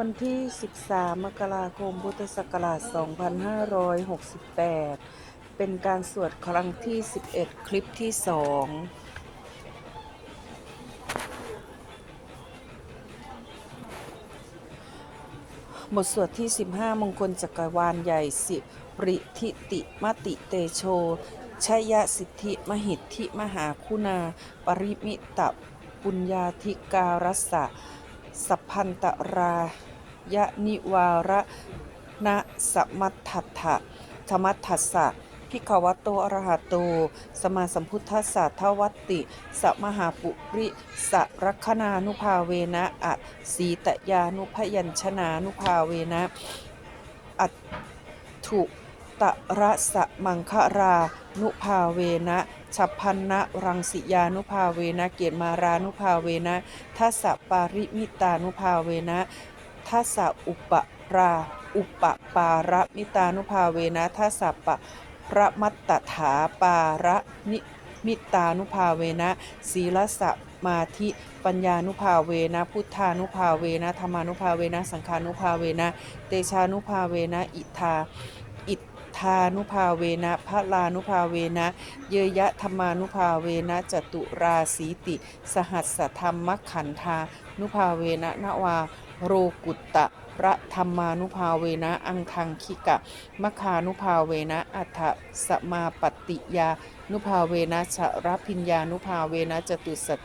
วันที่ 13 มกราคม พุทธศักราช 2568 เป็นการสวดครั้งที่ 11 คลิปที่ 2บทสวดที่ 15 มงคลจักรวาลใหญ่สิปริทิติมติเตโชชยสิทธิมหิทธิมหาคุณา ปริมิตะปุญญาธิการัสสะ สัพพันตรายะนิวาระนะสมัตถัตถะธรรมัตถัสสะพิขวโตอรหะโตสมมาสัมพุทธัสสะทวัตติ สมหาปุริสรัคนานุภาเวนะอะสีตยานุพยัญชนานุภาเวนะ อัตถุตระสะมังครา นุภาเวนะ ฉัพพันนะรังสิยานุภาเวนะเกียรมารานุภาเวนะทัสสะปาริมิตานุภาเวนะทัสสะอุปราอุปปาระมิตานุภาเวนะทัสสะปะพระมัตตถาปาระนิมิตานุภาเวนะศีลสมาธิปัญญานุภาเวนะ พุทธานุภาเวนะธรรมานุภาเวนะ สังฆานุภาเวนะ เตชานุภาเวนะ อิทาานุภาเวนะพระลานุภาเวนะ เยยะธรรมานุภาเวนะจตุราสีติ สหัสธรรมขันธานุภาเวนะนวาโรกุตตะพระธรรมานุภาเวนะ อังคังคิกะมคานุภาเวนะ อัฏฐสมาปฏิยา นุภาเวนะชรพิญญานุภาเวนะจตุสัจ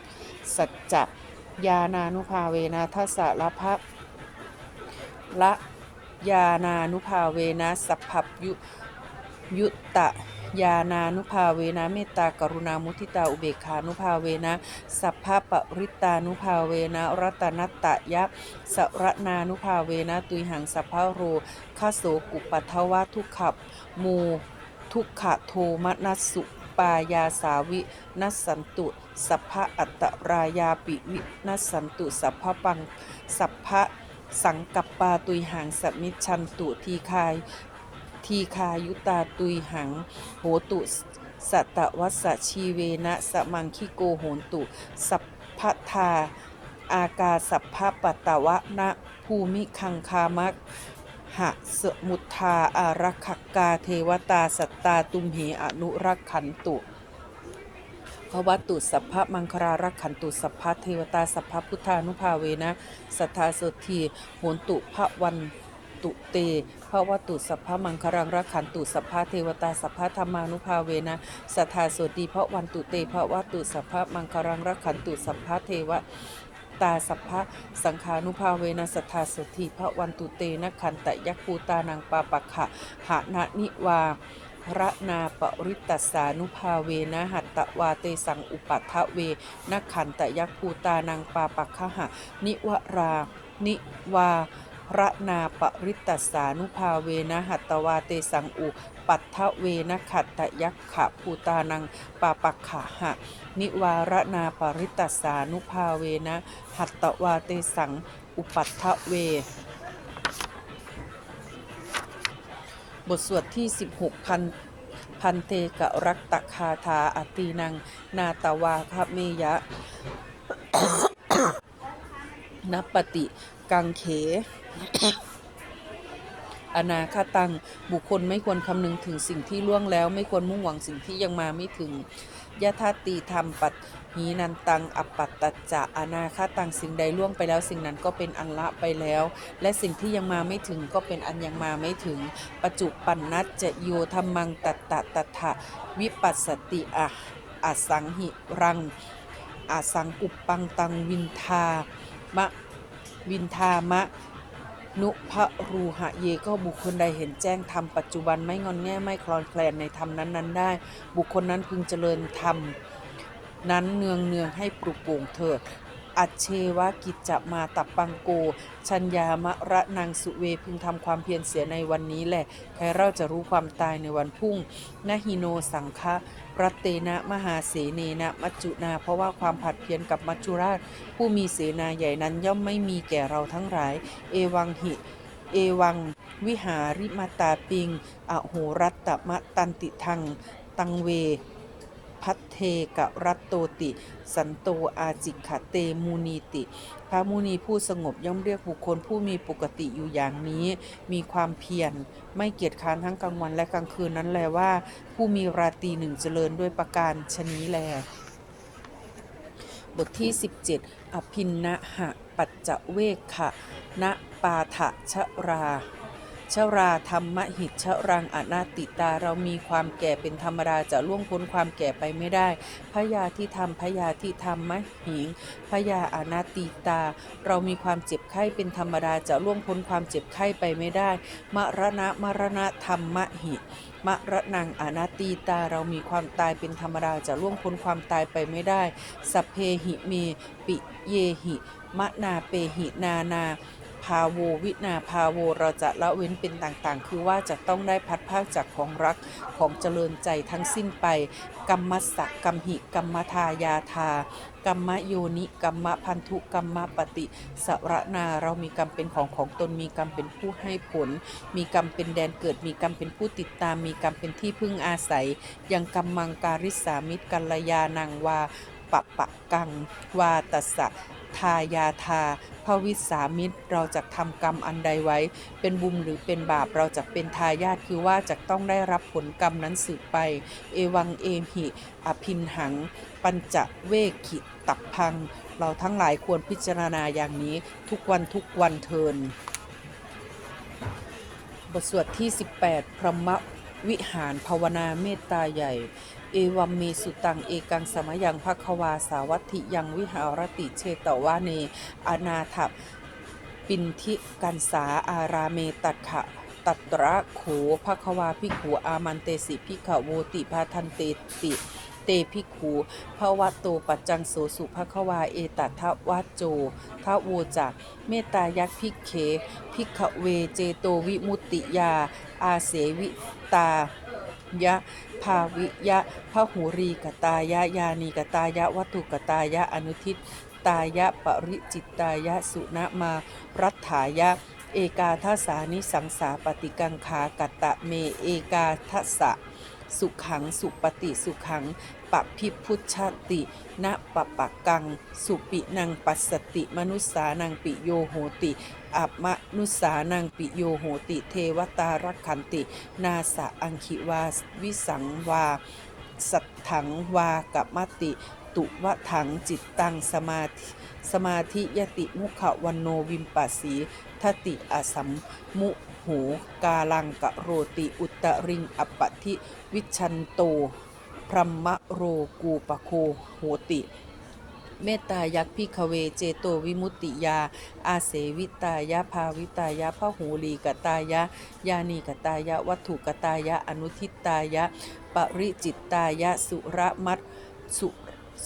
สัจจยานานุภาเวนะทัสสะละพะละยานานุภาเวนะสัพพยุ ยุตตะยานานุภาเวนะเมตตากรุณามุทิตาอุเบกขานุภาเวนะสัพพะปริตานุภาเวนะรัตนัตตะยะสระนานุภาเวนะตุยหังสัพพะโรคาโสกุปัทวะทุกขะมูทุกขะโทมนัสสุปายาสาวินัสสันตุสัพพะอัตตรายาปิวินัสสันตุสัพพะปังสัพพะสังกัปปาตุยหังสัมมิชชันตุทีคาย ทีคายุตาตุยหัง โหตุสัตวัสชีเวนะสมังคิโกโหนตุ สัพพทา อากาสัพพปตตวะนะภูมิคังคามักหะสมุทธาอารักขกาเทวตาสัตตาตุมเหอนุรักขันตุภวตุสัพพมังครารักขันตุสัพพเทวตาสัพพพุทธานุภาเวนะสัทธาสทีโหนตุพระวัน ตุเตภวตุสัพพะมังครังรักขันตุสัพพะเทวตาสัพพะธรรมานุภาเวนะสัทธาโสตีพระวันตุเตภวตุสัพพะมังครังรักขันตุสัพพะเทวตาสัพพะสังขานุภาเวนะสัทธาโสทีพระวันตุเตนะขันตะยักภูตานังปาปะขะหานะนิวาระนาปริตตสานุภาเวนะหัตตวาเตสังอุปัฏฐเวนักขันตยักภูตานังปาปัคคะหะนิวรา นิวา ระนาปริตตสานุภาเวนะหัตตวาเตสังอุปัฏฐเวนะขัตตยักขะภูตานังปาปัคขะหะ นิวารนาปริตตสานุภาเวนะหัตตวาเตสังอุปัฏฐเว บทสวดที่ 16พันพันเตกะรักตะคาถาอตีนัง นาตวาคเมยะนัปปติ กังเข อนาคตัง บุคคลไม่ควรคำนึงถึงสิ่งที่ล่วงแล้ว ไม่ควรมุ่งหวังสิ่งที่ยังมาไม่ถึงยะทาตีธรรมปัตหีนันตังอปปัตตจะอนาคตังสิ่งใดล่วงไปแล้ว สิ่งนั้นก็เป็นอันละไปแล้ว และสิ่งที่ยังมาไม่ถึงก็เป็นอันยังมาไม่ถึง ปัจจุปันนัจจะโยธรรมังตัตตะตัถะวิปัสสติอะอสังหิรังอสังกุปปังตังวินทามะ วินทามะ นุพะรูหะเยก็บุคคลใดเห็นแจ้งธรรมปัจจุบันไม่งอนแง่ไม่คลอนแคลนในธรรมนั้นๆ ได้ บุคคลนั้นพึงเจริญธรรมนั้นเนืองเนืองให้ปลุกปลงเถิด อัจเชวกิจจะมาตับปังโก ชัญญามะระนางสุเวพึงทำความเพียรเสียในวันนี้แหละ ใครเราจะรู้ความตายในวันพุ่งนหิโนสังฆะรัตเตนะมหาเสเนนะมัจจุนา เพราะว่าความผัดเพี้ยนกับมัจจุราช ผู้มีเสนาใหญ่นั้นย่อมไม่มีแก่เราทั้งหลาย เอวังหิ เอวัง วิหาริมาตาปิง อโหรัตตมะตันติทัง ตังเว พัทเทกะรัตโตติ สันโตอาจิขะเตมูนีติ พระมุนีผู้สงบย่อมเรียกบุคคลผู้มีปกติอยู่อย่างนี้ มีความเพียรไม่เกียจค้านทั้งกลางวันและกลางคืนนั้นแลว่า ผู้มีราตรีหนึ่งเจริญด้วยประการชนี้แล บทที่ 17 อภินนะหะปัจจเวกขะนะปาทะชรา ชราธรรมหิตชรังอนาติตาเรามีความแก่เป็นธรรมดาจะล่วงพ้นความแก่ไปไม่ได้พยาที่ทำพยาที่ทำมะหิงพยาอนาติตา เรามีความเจ็บไข้เป็นธรรมดาจะล่วงพ้นความเจ็บไข้ไปไม่ได้ มรณะมรณะธรรมหิมรณังอนาตีตาเรามีความตายเป็นธรรมดาจะล่วงพ้นความตายไปไม่ได้สัพเพหิเมปิเยหิมะนาเปหินานาพา โว วินาพาโว เราจะละเว้นเป็นต่างๆ คือว่าจะต้องได้พัดภาคจากของรักของเจริญใจทั้งสิ้นไป กรรมสักกรรมหิกรรมทายาทากรรมโยนิกรรมพันธุกรรมปฏิสระนาเรามีกรรมเป็นของของตนมีกรรมเป็นผู้ให้ผล มีกรรมเป็นแดนเกิด มีกรรมเป็นผู้ติดตาม มีกรรมเป็นที่พึ่งอาศัย ยังกรรมังการิสามิตรกัลยานังวาปะปะกังวาตสสะ ทายาทาภวิสามิตรเราจะทำกรรมอันใดไว้ เป็นบุญหรือเป็นบาปเราจะเป็นทายาทคือว่าจะต้องได้รับผลกรรมนั้นสืบไป เอวังเอมหิอภินหัง ปัญจเวขิตับพัง เราทั้งหลายควรพิจารณาอย่างนี้ทุกวันทุกวันเทินบทสวดที่ 18 พระมวิหารภาวนาเมตตาใหญ่ เอวัมเมสุตังเอกังสมยังภควาสาวัตถิยังวิหารติเชตวาเน อนาถปินทิกันสาอาราเมตัขะตัตระโขภควาพิขูอามันเตสิพิขโวติพาทันเตติเตพิขูภวะโตปัจจังโสสุภควาเอตัทวะโจทะโวจะเมตายักพิเขพิขเวเจโตวิมุตติยา อาเสวิตายะ ภาวิยะพหูรีกตายะยานีกตายะวัตถุกตายะอนุทิตตายะปริจิตตายะสุณมารัฐายะ เอกาทสานิสังสาปฏิกังคากัตตะเมเอกาทสะ สุขังสุปฏิสุขังปะพิพุชาติณปะปะกัง สุปินังปัสสติ มนุสานังปิโยโหติอัปมนุสานังปิโยโหติ เทวตารักขันติ นาสะอังคิวาวิสังวา สัทถังวากับมติ ตุวะถังจิตตังสมาธิสมาธิยติมุขวันโนวิมปัสสีทติอสัมมุ หูกาลังกะโรติอุตริงอปปทิวิชันโต พรหมโรกูปโคโหติเมตตายักพิขเวเจโตวิมุตติยา อาเสวิตายะภาวิตายะพหูลีกตายะ ยานีกตายะ วัตถุกตายะ อนุทิตายะ ปริจิตตายะ สุระมัตสุ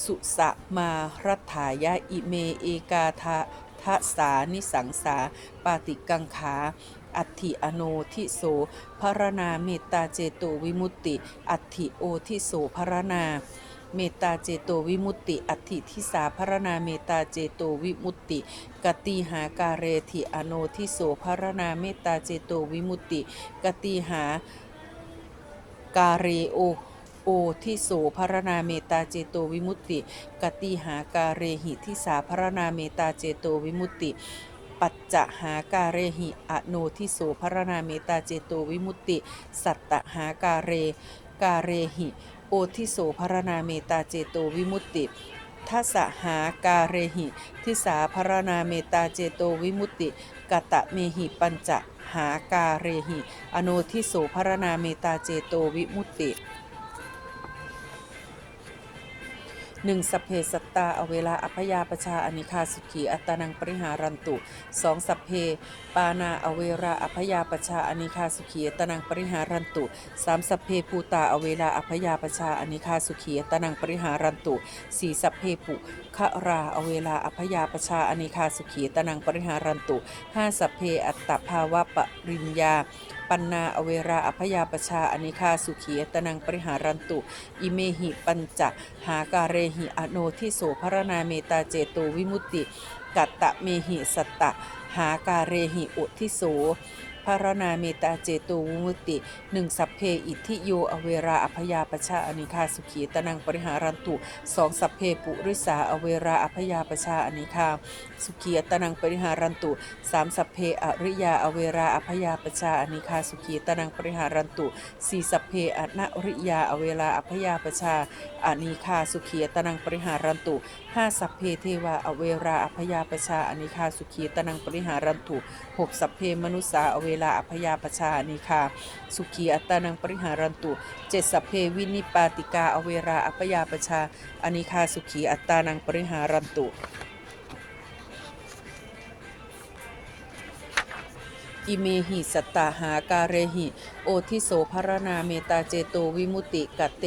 สุสะมารัฐายะ อิเมเอกาทะทะสานิสังสา ปาติกังขา อัติอโนทิโสพรณาเมตตาเจโตวิมุตติ อัติโอทิโสพรณาเมตตาเจโตวิมุตติ อัติทิสาพรณาเมตตาเจโตวิมุตติ กติหาการเรถิอโนทิโสพรณาเมตตาเจโตวิมุตติ กติหาการเรโอโอทิโสพรณาเมตตาเจโตวิมุตติ กติหาการเรหิทิสาพรณาเมตตาเจโตวิมุตติ ปัจจะหาการเรหิอโนทิโสพรณาเมตาเจโตวิมุตติ สัตตหาการเรกาเรหิ โอทิโสพรณาเมตาเจโตวิมุตติทัสหาการเรหิ ทิสาพรณาเมตาเจโตวิมุตติกตะเมหิปัญจะหาการเรหิ อโนทิโสพรณาเมตาเจโตวิมุตติ หนึ่งสัพเพสัตตาอเวลาอัพยาปชาอนิคาสุขีอัตานังปริหารันตุสองสัพเพปานาอเวราอัพยาปชาอนิคาสุขีอัตานังปริหารันตุสามสัพเพภูตาอเวลาอัพยาปชาอนิคาสุขีอัตานังปริหารันตุสี่สัพเพปุคะราอเวลาอัพยาปชาอนิคาสุขีอัตตานังปริหารันตุห้าสัพเพอัตตภาวะปริญญา ปันนาอเวราอพยาปชาอนิคาสุขีตนังปริหารันตุ อิเมหิปัญจะหาการเรหิอโนทิโสพรณาเมตาเจโตวิมุตติ กัตตะเมหิสัตตะ หาการเรหิอุทิโส พารนาเมตาเจโตวิมุติหนึ่งสัพเพอิทธิโยอเวราอภยาปชาอนิคาสุขีตนังปริหารันตุสองสัพเพปุริสาอเวราอภยาปชาอนิคาสุขีตนังปริหารันตุสามสัพเพอริยาอเวราอภยาปชาอนิคาสุขีตนังปริหารันตุสี่สัพเพอนะริยาอเวราอภยาปชาอนิคาสุขีตนังปริหารันตุห้าสัพเพเทวาอเวราอภยาปชาอนิคาสุขีตนังปริหารันตุหกสัพเพมนุสาอเวลาอพยาปชาอนิคาสุขีอัตตานังปริหารันตุเจสเพวินิปาติกาอเวราอพยาปชาอนิคาสุขีอัตตานังปริหารันตุ อิเมหิสตตาหาการเรหิ โอทิโสภรณาเมตาเจโตวิมุตติกัตเต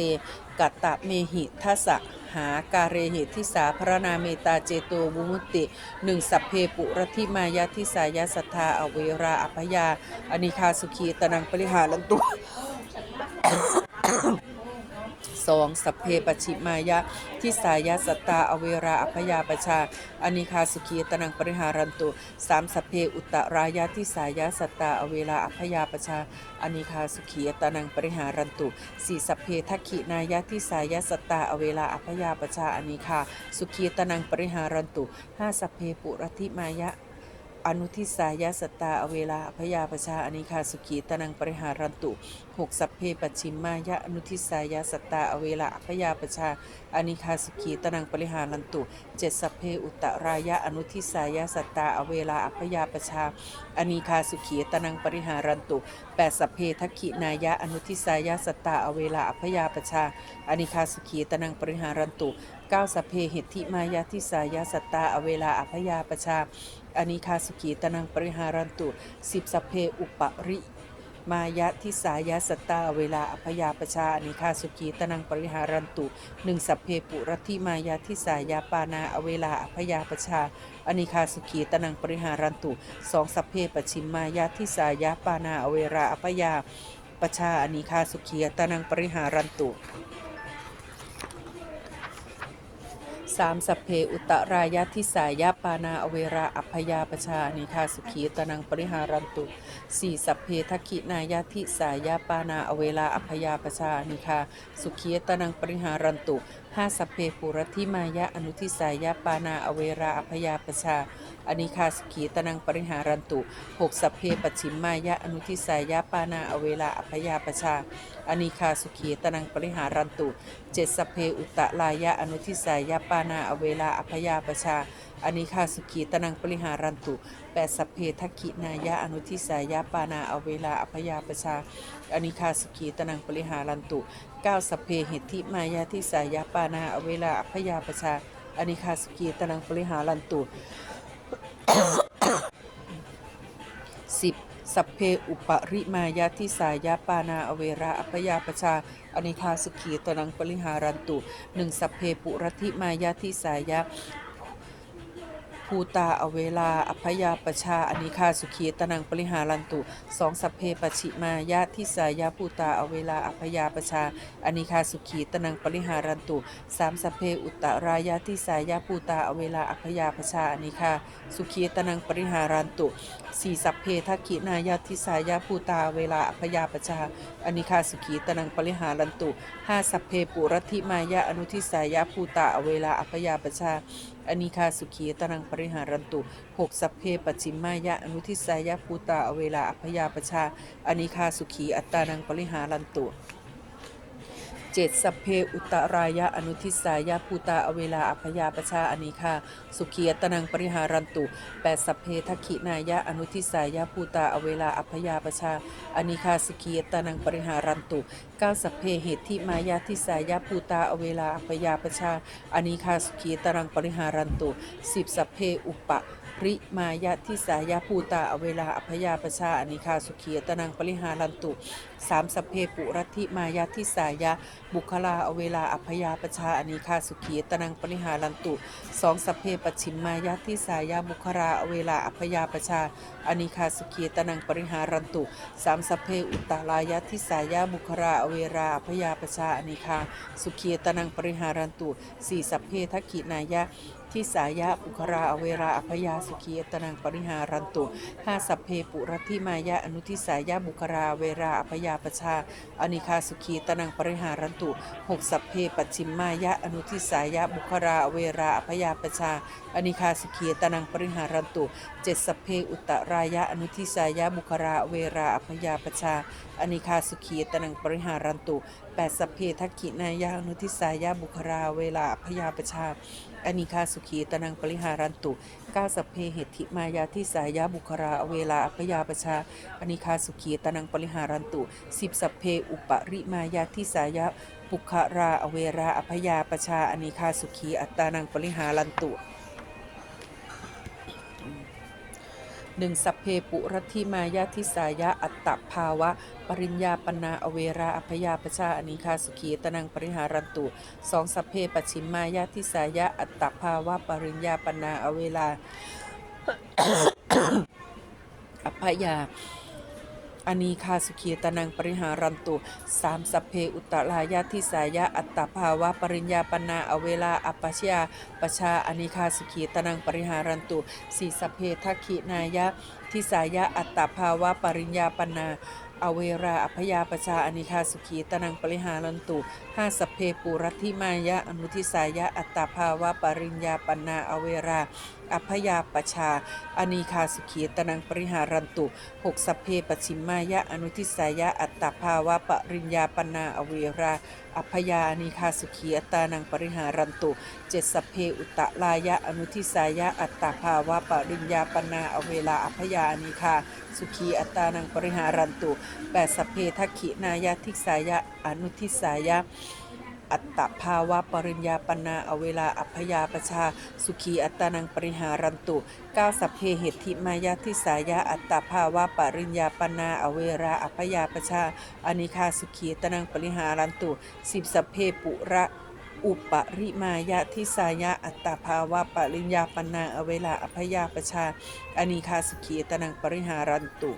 กัตตะเมหิทัสะหาการเรหิทิสาพระนาเมตาเจโตวิมุตติหนึ่งสัพเพปุรธิมายาทิสายาสัทธาอเวราอภยาอนิคาสุขีตนังปริหารันตุ สองสัพเพปชิมายะ ทิสายาสตาอเวราอภยาปชา อนิคาสุขีตนังปริหารันตุสามสัพเพอุตตรายาทิสายาสตาอเวราอภยาปชา อนิคาสุขีตนังปริหารันตุสี่สัพเพทักขินายาทิสายาสตาอเวราอภยาปชาอนิคาสุขีตนังปริหารันตุห้าสัพเพปุรธิมายะ อนุทิสายาสตาอเวลาพยาปชาอนิคาสุขีตนังปริหารันตุหกสัพเพปชิมมายะอนุทิสายาสตาอเวลาพยาปชาอนิคาสุขีตนังปริหารันตุเจ็ดสัพเพอุตรายะอนุทิสายาสตาอเวลาพยาปชาอนิคาสุขีตนังปริหารันตุแปดสัพเพทักขินายะอนุทิสายาสตาอเวลาพยาปชาอนิคาสุขีตนังปริหารันตุเก้าสัพเพเหิทธิมายาทิสายาสตาอเวลาอพยาปชา อนิคาสุขีตนังปริหารันตุสิบสพเพอุปริ มายะทิสายาสตตาเวลาอภยาปชาอนิคาสุขีตนังปริหารันตุหนึ่งสัพเพปุรธิมายาทิสายาปานาอเวลาอภยาปชาอนิคาสุขีตนังปริหารันตุสองสัพเพปชิมมายาทิสายาปานาอเวลาอภยาปชาอนิคาสุขีตนังปริหารันตุ สามสัพเพอุตรายาทิสายาปานาอเวราอัพยาปชานิคาสุขีตนังปริหารันตุสี่สัพเพทักขินายาทิสายาปานาอเวลาอัพยาปชานิคาสุขีตนังปริหารันตุ ห้าสัพเพปุรธิมายะอนุทิสายาปานาอเวราอพยาปชาอนิคาสขีตนังปริหารันตุหกสัพเพปัจฉิมมายะอนุทิสายาปานาอเวลาอพยาปชาอนิคาสุขีตนังปริหารันตุเจ็ดสพเพอุตตะลายะอนุทิสายาปานาอเวลาอภยาปชาอนิคาสุขีตนังปริหารันตุแปดสัพเพทักขินายะอนุทิสายาปานาอเวลาอภยาปชาอนิคาสุขีตนังปริหารันตุ ก้าสพเพหิทธิมายาทิสายาปานาอเวลาอภยาปชาอนิคาสกีตนังปริหารันตุสิบสัพเพอุปริมายาทิสายาปานาอเวราอภยาปชาอนิคาสุขีตนังปริหารันตุหนึ่งสัพเพปุรธิมายาทิสายา ภูตาอเวลาอภยาปชาอนิคาสุขีตนังปริหารันตุสองสัพเพปชิมายาทิสายาภูตาอเวลาอภยาปชาอนิคาสุขีตนังปริหารันตุสามสัพเพอุตตรายาทิสายาภูตาอเวลาอภยาปชาอนิคาสุขีตนังปริหารันตุสี่สัพเพทักขินายาทิสายาภูตาเวลาอภยาปชาอนิคาสุขีตนังปริหารันตุห้าสัพเพปุรธิมายาอนุทิสายาภูตาเวลาอภยาปชา อนิคาสุขีตนังปริหารันตุหกสัพเพปัจฉิมมายะอนุทิสายะภูตาเวลาอภยาปชาอนิคาสุขีอัตตานังปริหารันตุ เจ็ดสัพเพอุตรายะอนุทิสายาภูตาอเวลาอภยาปชาอนิคาสุขียตนังปริหารันตุแปดสัพเพทักขินายะอนุทิสายาภูตาอเวลาอภยาปชาอนิคาสุขียตนังปริหารันตุเก้าสัพเพเหตุที่มายาทิสายาภูตาอเวลาอภยาปชาอนิคาสุขียตนังปริหารันตุสิบสัพเพอุปะ ริมายะทิสายาภูตา อเวลาอภยาปชาอนิคาสุขียตนังปริหารันตุสามสเพปุรัติมายาทิสายาบุคลาอเวลาอภยาปชาอนิคาสุขียตนังปริหารันตุสองสเพปัจฉิมมายาทิสายาบุคลาอเวลาอภยาปชาอนิคาสุขียตนังปริหารันตุสามสเพอุตตลายาทิสายาบุคลาอเวลาอภยาปชาอนิคาสุขียตนังปริหารันตุสี่สเพทักขินายะ ททิสายะปุคราอเวราอภยาสุขีอตนังปริหารันตุห้าสัพเพปุรัติมายะอนุทิสายะบุคราเวราอภยาปชาอนิคาสุขีตนังปริหารันตุหกสัพเพปัจฉิมมายะอนุทิสายะบุคราเวราอภยาปชาอนิคาสุขีตนังปริหารันตุเจ็ดสัพเพอุตรายะอนุทิสายะบุคราเวราอภยาปชาอนิคาสุขีตนังปริหารันตุแปดสัพเพทักขินายะอนุทิสายะบุคราเวราอภยาปชา อนิคาสุขีตนังปริหารันตุก้าสเพเหติมายาทิสายะบุคราเวลาอภยาปชาอนิคาสุขีตนังปริหารันตุสิบสัพเพอุปริมายาทิสายะปุคราอเวราอภยาปชาอนิคาสุขีอัตตานังปริหารันตุ หนึ่งสัพเพปุรธิมายาทิสายะอัตตภาวะ ปริญญาปนาอเวราอภยาปชาอนิคาสุขีตนังปริหารันตุสองสัพเพปชิมมายาทิสายะอัตตภาวะ ปริญญาปนาอเวลาอภยา อนีคาสุขีตนังปริหารันตุสามสเพอุตตรายาทิสายะอัตตภาวะปริญญาปนาอเวลาอัปชยาปชาอนิคาสุขีตนังปริหารันตุสี่สเพทักขินายะทิสายะอัตตภาวะปริญญาปนาอเวราอภยาปชาอนิคาสุขีตนังปริหารันตุห้าสเพปุรัติมายะอนุทิสายะอัตตภาวะปริญญาปนาอเวราอัพยาปชา อนีคาสุขีตนังปริหารันตุหกสัพเพปชิมมายะอนุทิสายะอัตตภาวะปริญญาปนาอเวรา อัพยาอนีคาสุขีอัตานังปริหารันตุเจ็ดสัพเพอุตตะลายะอนุทิสายะอัตตภาวะปริญญาปนาอเวลาอัพยาอนีคาสุขีอัตตานังปริหารันตุแปดสัพเพทักขินายะทิสายะอนุทิสายะ อัตตภาวะปริญญาปนาอเวลาอัพยาปชา สุขีอัตตานังปริหารันตุเก้าสัพเพเหติมายาทิสายะอัตตภาวะปริญญาปนาอเวราอัพยาปชาอนิคาสุขีอัตานังปริหารันตุสิบสัพเพปุระอุปริมายะทิสายะอัตตภาวะปริญญาปนาอเวลาอัพยาปชาอนิคาสุขีอัตตานังปริหารันตุ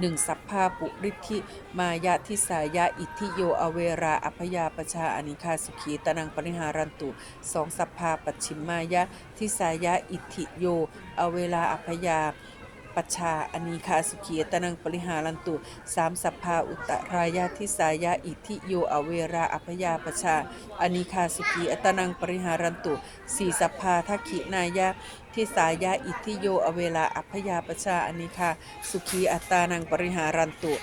หนึ่งสัพพาปุริธิมายะทิสายะอิทธิโยอเวราอัพยาปชาอนิคาสุขีตนังปริหารันตุสองสัพพาปัจฉิมมายะทิสายะอิทธิโยอเวราอัพยาปชาอนิคาสุขีตนังปริหารันตุสามสัพพาอุตรายะทิสายะอิทธิโยอเวราอัพยาปชาอนิคาสุขีอตนังปริหารันตุสี่สัพพาทักขินายะ ทิสายะอิทิโยอเวลาอัพยาปชาอนิคาสุขีอัตตานังปริหารันตุ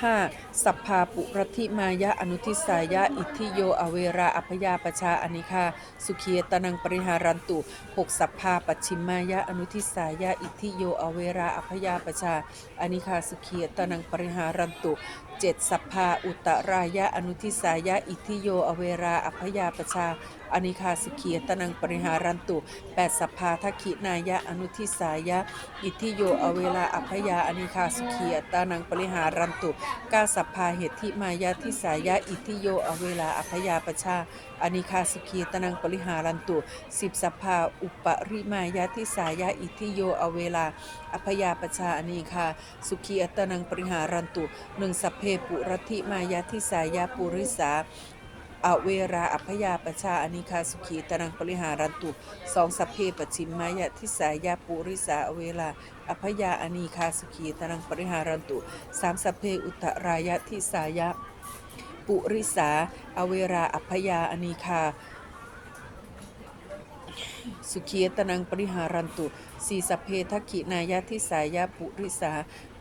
ห้าสัพพาปุรธิมายะอนุทิสายะอิทิโยอเวราอัพยาปชาอนิคาสุขีตานังปริหารันตุหกสัพพาปัจฉิมายะอนุทิสายะอิทิโยอเวราอัพยาปชาอนิคาสุขีตตานังปริหารันตุ เจ็ดสัพพาอุตรายะอนุทิสายะอิทธิโยอเวราอัพยาปชา อนิคาสุขีตนังปริหารันตุแปดสัพพาทักขินายะอนุทิสายะ อิทิโยอเวลาอัพยาอนิคาสุขีตนังปริหารันตุเก้าสัพพาเหติมายะทิสายะ อิทิโยอเวลาอัพยาปชาอนิคาสุขีตนังปริหารันตุสิบสัพพาอุปริมายะทิสายะ อิทิโยอเวลาอัพยาปชาอนิคาสุขีอัตนังปริหารันตุหนึ่งสัพเพปุรธิมายะทิสายะปุริสา อเวราอัพยาปชาอนิคาสุขีตนังปริหารันตุสองสัพเพปชิมมายะทิสายาปุริสาอเวลาอัพยาอนีคาสุขีตนังปริหารันตุสามสัพเพอุตรายะทิสายะปุริสาอเวราอัพยาอนีคาสุขีตนังปริหารันตุ สีสัพเพทักขินายะทิสายาปุริสา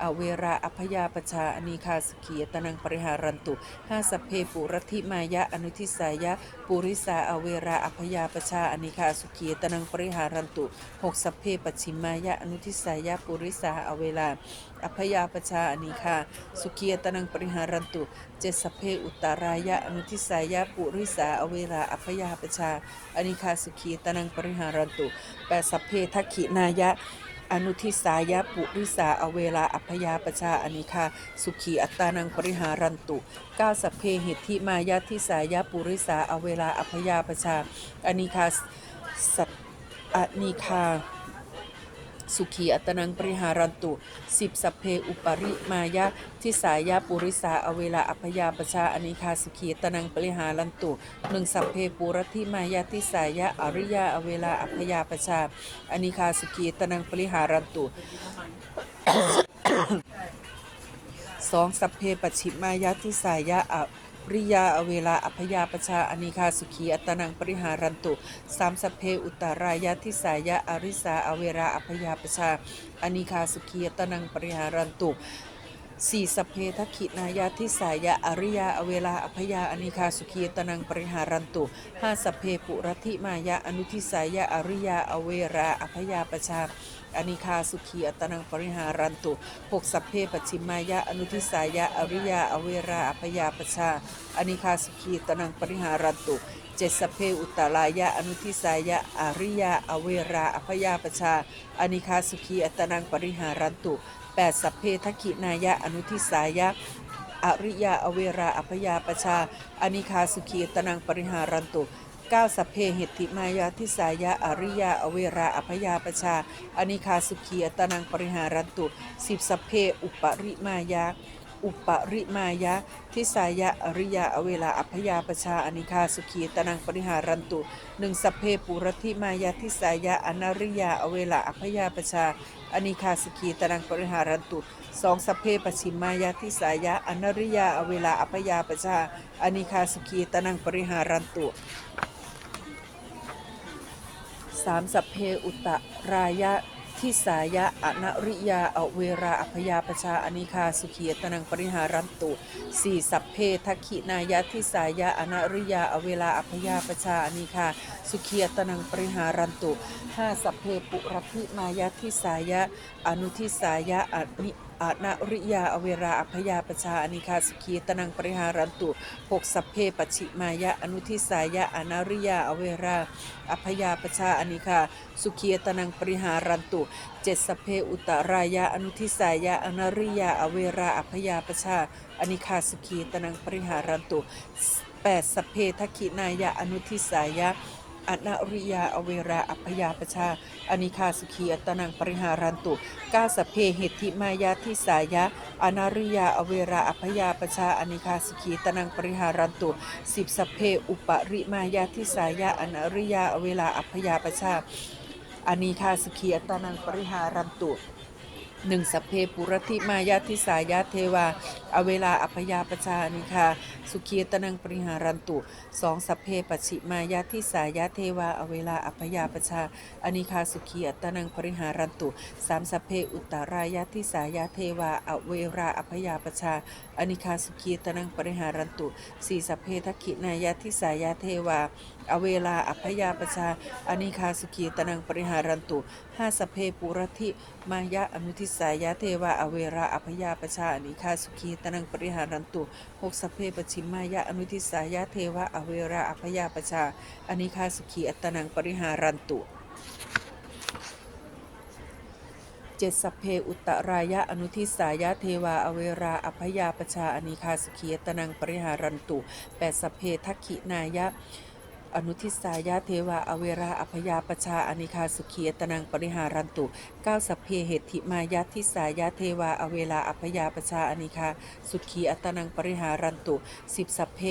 อเวราอพยาปชาอนีคาสุขีตนังปริหารันตุห้าสัพเพปุรธิมายะอนุทิสายะปุริสาอเวราอพยาปชาอนีคาสุขีตนังปริหารันตุหกสัพเพปัจฉิมายะอนุทิสายะปุริสาอเวลาอพยาปชาอนีคาสุขีตนังปริหารันตุเจ็ดสัพเพอุตตรายะอนุทิสายะปุริสาอเวลาอพยาปชาอนิคาสุขีตนังปริหารันตุ ปดสัพเพทักขินายะ อนุทิสายะปุริสาอเวลาอัพยาปชาอนิคา สุขีอัตตานังปริหารันตุเก้าสัพเพหิทิมายะทิสายะปุริสาอเวลาอัพยาปชาอนิคาสัตอนิคา สุขีอัตนังปริหารันตุสิบสัพเพอุปริมายะทิสายะปุริสาอเวลาอัพยาปชาอนิคาสุขีอัตนังปริหารันตุหนึ่งสัพเพปุรธิมายะทิสายะอริยาอเวลาอัพยาปชาอนิคาสุขีอัตนังปริหารันตุสองสัพเพปชิมายะทิสายะ ริยาอเวลาอัพยาปชาอนิคาสุขีอัตนังปริหารันตุสามสเพอุตรายะทิสายะอริสาอเวลาอัพยาปชาอนิคาสุขีอัตนังปริหารันตุ สี่สัพเพทขินายะทิสายะอริยาอเวลาอัพยาอนิคาสุขีตนังปริหารันตุห้าสัพเพปุรธิมายะอนุทิสายะอริยาอเวราอัพยาประชาอนิคาสุขีอัตนังปริหารันตุหกสัพเพปชิมายะอนุทิสายะอริยาอเวราอัพยาประชาอนิคาสุขีตนังปริหารันตุเจ็ดสัพเพอุตตรายะอนุทิสายะอริยาอเวราอัพยาปชาอนิคาสุขีอัตนังปริหารันตุ แปดสัพเพทักินายะอนุทิสายะอริยาอเวราอัพยาปชา อนิคาสุขีอัตนังปริหารันตุเก้าสัพเพเหติมายาทิสายะอริยาอเวราอัพยาปชา อนิคาสุขีอัตนังปริหารันตุสิบสัพเพอุปริมายาอุปริมายะ ทิสายะอริยาอเวลาอัพยาปชาอนิคาสุขีตนังปริหารันตุหนึ่งสัพเพปุรธิมายะทิสายะอนาริยาอเวลาอัพยาปชา อนิคาสกีตนังปริหารันตุสองสัพเพปชิมายาทิสายะอนริยาอเวลาอัพยาปชาอนิคาสกีตนังปริหารันตุสามสัพเพอุตตรายะ ทิสายะอนริยาอเวราอัพยาปชาอนิคาสุขียตนังปริหารันตุสี่สัพเพทักขินายะทิสายะอนริยาอเวลาอัพยาปชาอนิคาสุขียตนังปริหารันตุห้าสัพเพปุรพิมายะทิสายะอนุทิสายะอนิ อาณริยาอเวราอัพยาปชาอนิคาสุขีตนังปริหารันตุหกสัพเพปชิมายะอนุทิสายะอนาริยาอเวราอัพยาปชาอนิคาสุขีตนังปริหารันตุเจ็ดสัพเพอุตรายะอนุทิสายะอนาริยาอเวราอัพยาปชาอนิคาสุขีตนังปริหารันตุแปดสัพเพทักขินายะอนุทิสายะ อนาริยาอเวราอัพยาปชา อนิคาสุขีอัตนังปริหารันตุ กาสเพเหติมายาทิสายะ อนาริยาอเวราอัพยาปชา อนิคาสุขีตนังปริหารันตุสิบสเพอุปริมายาทิสายะ อนาริยาอเวราอัพยาปชา อนิคาสุขีอัตนังปริหารันตุหนึ่งสเพปุรธิมายาทิสายาเทวาอเวลาอัพยาปชานิคา สุขีตนังปริหารันตุสองสัพเพปชิมายาทิสายาเทวา อเวลาอัพยาปชาอนิคาสุขีตนังปริหารันตุสามสัพเพอุตตรายาทิสายาเทวา อเวราอัพยาปชาอนิคาสุขีตนังปริหารันตุสี่สัพเพทักขินายาทิสายาเทวา อเวลาอัพยาปชาอนิคาสุขีตนังปริหารันตุห้าสัพเพปุรธิมายะอนุทิสายะเทวา อเวราอัพยาปชาอนิคาสุขีตนังปริหารันตุหกสเพปชิมมายะอนุทิสายะเทวะอเวราอภยาปชาอนิคาสุขีอัตนังปริหารันตุเจ็ดสัพเพอุตตรายะอนุทิสายะเทวาอเวราอัพยาปชาอนิคาสุขีตนังปริหารันตุแปดสัพเพทักขินายะ อนุทิสายาเทวาอเวราอัพยาปชาอนิคาสุขียตนังปริหารันตุเก้าสัพเพเหติมายาทิสายาเทวาอเวลาอัพยาปชาอนิคาสุขีอัตนังปริหารันตุสิบสัพเพ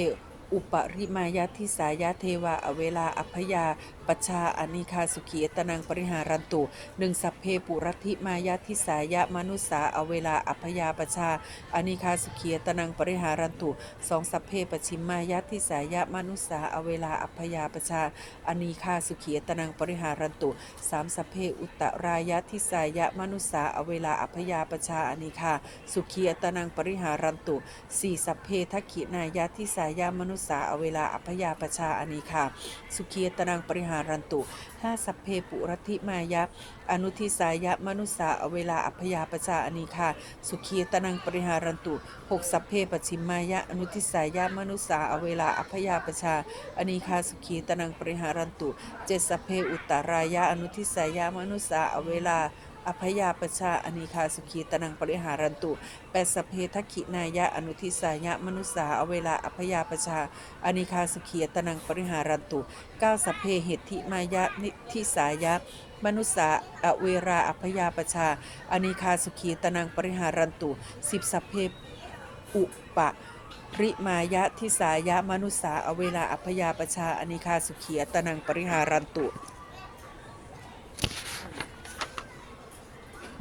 อุปริมายาทิสายาเทวาอเวลาอัพยา ปชาอนิคาสุขีตนังปริหารันตุหนึ่งสัพเพปุรธิมายาทิสายะมนุสาอเวลาอัพยาปชาอนิคาสุขีตนังปริหารันตุสองสัพเพปชิมมายาทิสายะมนุสาอเวลาอัพยาปชาอนิคาสุขีตนังปริหารันตุสามสัพเพอุตตรายาทิสายะมนุสาอเวลาอัพยาปชาอนิคาสุขีตนังปริหารันตุสี่สัพเพทักขินายาทิสายะมนุสาอเวลาอัพยาปชาอนิคาสุขีตนังปริหารันตุห้าสัพเพปุรติมายะอนุทิสายะมนุสาอเวลาอัพยาปชาอนิคาสุขีตนังปริหารันตุหกสัพเพปชิมมายะอนุทิสายะมนุสาอเวลาอัพยาปชาอนิคาสุขีตนังปริหารันตุเจ็ดสัพเพอุตตรายะอนุทิสายะมนุสาอเวลา อภยาปชาอนิคาสุขีตนังปริหารันตุแปดสเพทักขินายะอนุทิสายะมนุสาเอาเวลาอภยาปชาอนิคาสุขีตนังปริหารันตุเก้าสเพเหติมายะนิทิสายะมนุสาอเวราอภยาปชาอนิคาสุขีตนังปริหารันตุสิบสเพอุปะริมายะทิสายะมนุสาอเวลาอภยาปชาอนิคาสุขีตนังปริหารันตุ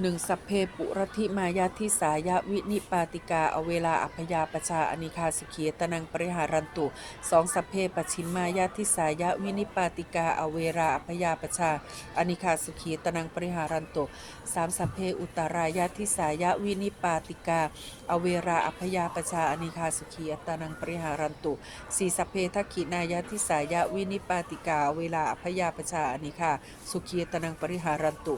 หนึ่งสัพเพปุรธิมายาทิสายะวินิปาติกา อเวลาอัพยาปชาอนิคาสุขีตนังปริหารันตุสองสัพเพปชินมายาทิสายะวินิปาติกา อเวราอัพยาปชาอนิคาสุขีตนังปริหารันตุสามสัพเพอุตรายาทิสายะวินิปาติกา อเวราอัพยาปชาอนิคาสุขีตนังปริหารันตุสี่สัพเพทักขินายาทิสายะวินิปาติกา อเวลาอัพยาปชาอนิคาสุขีตนังปริหารันตุ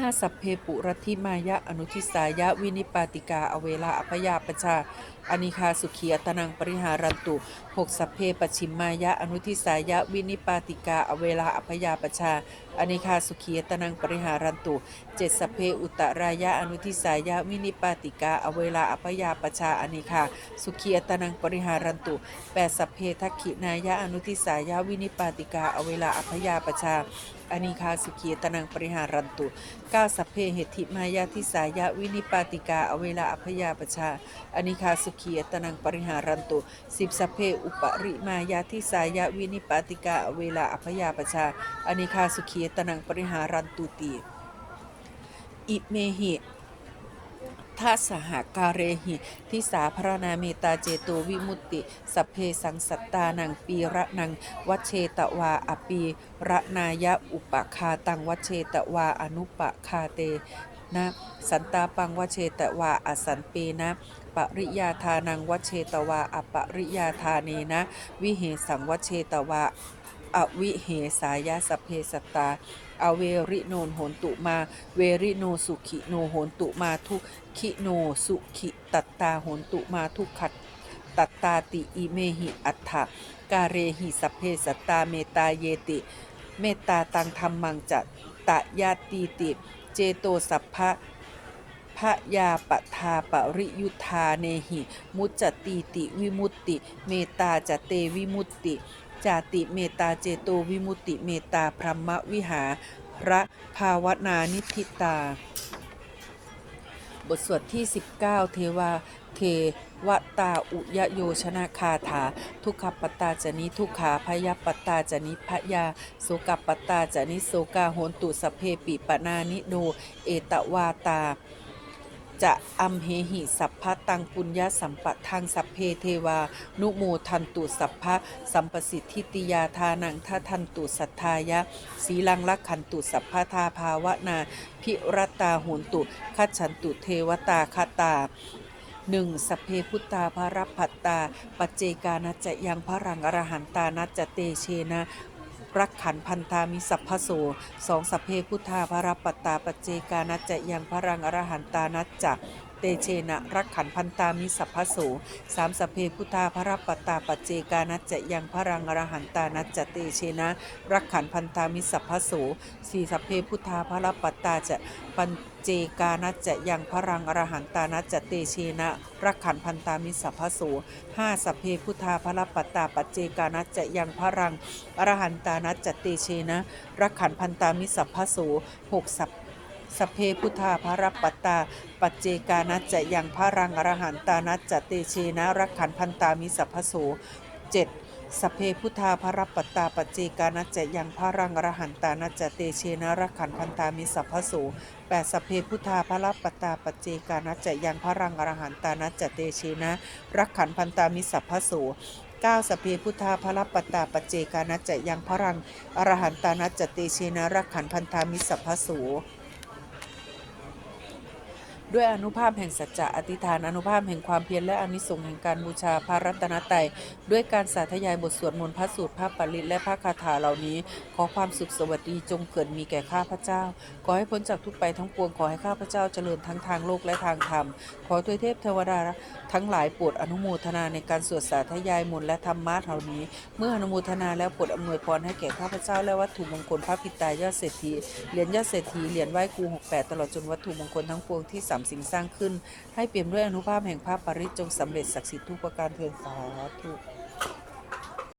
ห้าสัพเพปุรธิมายะอนุทิสายะวินิปาติกาอเวลาอภยาปชาอนิคาสุขียตนังปริหารันตุหกสัพเพปชิมมายะอนุทิสายะวินิปาติกาอเวลาอภยาปชาอนิคาสุขียตนังปริหารันตุเจ็ดสัพเพอุตรายะอนุทิสายะวินิปาติกาอเวลาอภยาปชาอนิคาสุขียตนังปริหารันตุแปดสัพเพทักขินายะอนุทิสายะวินิปาติกาอเวลาอภยาปชา อนิคาสุขีตนังปริหารันตุก้าสัพเพเหติมายาทิสายะวินิปาติกาอเวลาอภยาปชาอนิคาสุขีตนังปริหารันตุสิบสัพเพอุปริมายาทิสายะวินิปาติกาอเวลาอภยาปชาอนิคาสุขีตนังปริหารันตุตีอิเมหิ ทัสหการเรหิทิสาพระนาเมตาเจโตวิมุตติ สัพเพสังสัตตานังปีระนังวัชเชตวาอปีระนายะอุปคาตังวัชเชตวาอนุปคาเตนะสันตาปังวัชเชตวาอสันเปนะปริยาทานังวัชเชตวาอปริยาทาเนนะ วิเหสังวัชเชตวาอวิเหสายะสพเพสตตา อเวริโนนโหนตุมา เวริโนสุขิโนโหนตุมาทุกขิโนสุขิตัตตาโหนตุมาทุกขัดตัตตาติอิเมหิอัฏฐกาเรหิสัพเพสัตตาเมตาเยติ เมตตาตังธรรมังจะตะยาตีติ เจโตสัพพะพะยาปทาปริยุทาเนหิ มุจจตีติวิมุตติ เมตตาจเตวิมุตติ จาติเมตตาเจโตวิมุติเมตตาพรหมวิหารระภาวนานิธิตา บทสวดที่ 19 เทวาเทวตาอุยโยชนะคาถา ทุกขปตาจนิทุกขาพยาปตาจนิพยาโสกปตาจนิโสกาโหนตุสเพปิปนานิโด เอตวาตา จะอัมเหหิสัพพะตังปุญญาสัมปะทังสัพเพเทวา นุโมทันตุสัพพะสัมปสิทธิติยาทานังททันตุสัทธายะสีลังลักขันตุสัพพะทาภาวนา พิรตาโหนตุคัจฉันตุเทวตาคตาหนึ่งสพเพพุตตาภรพัตตา ปัจเจกานัจจะยังพระรังอรหันตานัจเตเชนะ รักขันพันธามิสัพพโสสองสัพเพพุทธาภรปัตตาปเจกานัจจะยังพระรังอรหันตานัจจะ เตเชนะรักขันพันตามิสัพพโสสามสัพเพพุทธาภรปัตตาปัจเจกานัจจะยังพระรังอรหันตานัจจะเตเชนะรักขันพันตามิสัพพโสสี่สัพเพพุทธาภรปัตตาจะปัญเจกานัจจะยังพระรังอรหันตานัจจะเตเชนะรักขันพันตามิสัพพโสห้าสัพเพพุทธาภรปัตตาปัจเจกานัจจะยังพระรังอรหันตานัจจเตเชนะรักขันพันตามิสัพพโสหกสัพ สพเพพุทธาภรปัตตา ปัจเจกานัจจะยังพระรังอรหันตานัจจเตเชนะรักขันพันตามิสัพพโสเจ็ดสพเพพุทธาภรปัตตาปัจเจกานัจจะยังพระรังอรหันตานัจจเตเชนะรักขันพันตามิสัพพโสแปดสพเพพุทธาภรปัตตาปัจเจกานัจจะยังพระรังอรหันตานัจจเตเชนะรักขันพันตามิสัพพโส9สพเพพุทธาภรปัตตาปัจเจกานัจจะยังพระรังอรหันตานัจจเตเชนะรักขันพันธามิสัพพโส ด้วยอนุภาพแห่งสัจจะอธิษฐานอนุภาพแห่งความเพียรและอนิสงส์แห่งการบูชาพระรัตนตรัยด้วยการสาธยายบทสวดมนต์พระสูตรพระปริตและพระคาถาเหล่านี้ ขอความสุขสวัสดีจงเกิดมีแก่ข้าพเจ้า ขอให้พ้นจากทุกไปทั้งปวงขอให้ข้าพเจ้าเจริญทั้งทางโลกและทางธรรม ขอทวยเทพเทวดาทั้งหลายโปรดอนุโมทนาในการสวดสาธยายมนต์และธรรมะเหล่านี้ เมื่ออนุโมทนาแล้วโปรดอำนวยพรให้แก่ข้าพเจ้าและวัตถุมงคลพระปิตายอดเศรษฐีเหรียญยอดเศรษฐีเหรียญไหว้ครู68 ตลอดจนวัตถุมงคลทั้งปวงที่สามสิ่งสร้างขึ้น ให้เปี่ยมด้วยอนุภาพแห่งพระปริตจงสำเร็จศักดิ์สิทธิ์ทุกประการเถิดสาธุ